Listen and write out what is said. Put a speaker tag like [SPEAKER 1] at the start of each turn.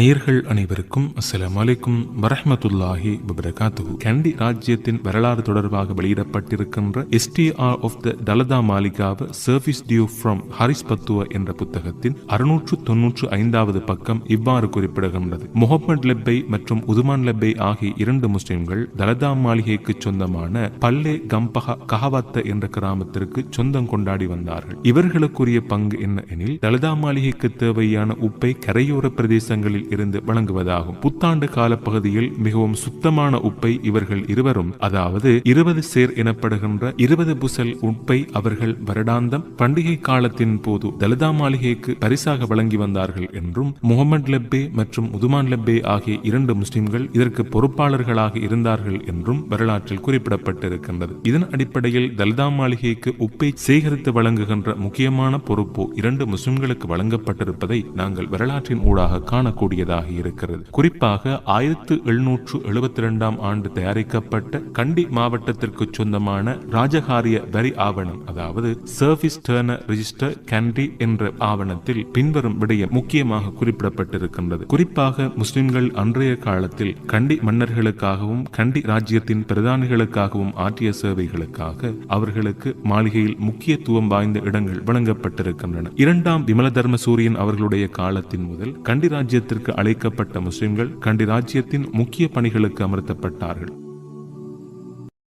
[SPEAKER 1] நேர்கள் அனைவருக்கும் அஸ்லாம் அலைக்கும் வரஹமத்துல்லாஹி வபரகாத்துஹு. கண்டி ராஜ்யத்தின் வரலாறு தொடர்பாக வெளியிடப்பட்டிருக்கின்ற history of the Dalada Maligawa service due from Harispattuwa என்ற புத்தகத்தின் அறுநூற்று தொன்னூற்று ஐந்தாவது பக்கம் இவ்வாறு குறிப்பிடுகின்றது. முகமது லெப்பை மற்றும் உதுமான் லெப்பை ஆகிய இரண்டு முஸ்லிம்கள் தலதா மாளிகைக்கு சொந்தமான பல்லே கம்பஹா கஹவத்த என்ற கிராமத்திற்கு சொந்தம் கொண்டாடி வந்தார்கள். இவர்களுக்குரிய பங்கு என்ன எனில் தலதா மாளிகைக்கு தேவையான உப்பை கரையோர பிரதேசங்களில் இருந்து வழங்குவதாகும். புத்தாண்டு கால பகுதியில் மிகவும் சுத்தமான உப்பை இவர்கள் இருவரும் அதாவது இருபது சேர் எனப்படுகின்ற இருபது புசல் உப்பை அவர்கள் வருடாந்தம் பண்டிகை காலத்தின் போது தலிதா மாளிகைக்கு பரிசாக வழங்கி வந்தார்கள் என்றும் முகமது லப்பே மற்றும் உதுமான் லப்பே ஆகிய இரண்டு முஸ்லிம்கள் இதற்கு பொறுப்பாளர்களாக இருந்தார்கள் என்றும் வரலாற்றில் குறிப்பிடப்பட்டிருக்கின்றது. இதன் அடிப்படையில் தலிதா மாளிகைக்கு உப்பை சேகரித்து வழங்குகின்ற முக்கியமான பொறுப்பு இரண்டு முஸ்லிம்களுக்கு வழங்கப்பட்டிருப்பதை நாங்கள் வரலாற்றின் ஊடாக கூடியதாக இருக்கிறது. குறிப்பாக ஆயிரத்து எழுநூற்று எழுபத்தி இரண்டாம் ஆண்டு தயாரிக்கப்பட்ட கண்டி மாவட்டத்திற்கு சொந்தமான ராஜகாரிய வரி ஆவணம் அதாவது சர்வீஸ் டர்னர் ரிஜிஸ்டர் கண்டி என்ற ஆவணத்தில் பின்வரும் விடயம் முக்கியமாக குறிப்பிடப்பட்டிருக்கின்றது. குறிப்பாக முஸ்லிம்கள் அன்றைய காலத்தில் கண்டி மன்னர்களுக்காகவும் கண்டி ராஜ்யத்தின் பிரதானிகளுக்காகவும் ஆற்றிய சேவைகளுக்காக அவர்களுக்கு மாளிகையில் முக்கியத்துவம் வாய்ந்த இடங்கள் வழங்கப்பட்டிருக்கின்றன. இரண்டாம் விமல தர்ம சூரியன் அவர்களுடைய காலத்தின் முதல் கண்டி ராஜ்யத்திற்கு அழைக்கப்பட்ட முஸ்லிம்கள் கண்டி ராஜ்யத்தின் முக்கிய பணிகளுக்கு அமர்த்தப்பட்டார்கள்.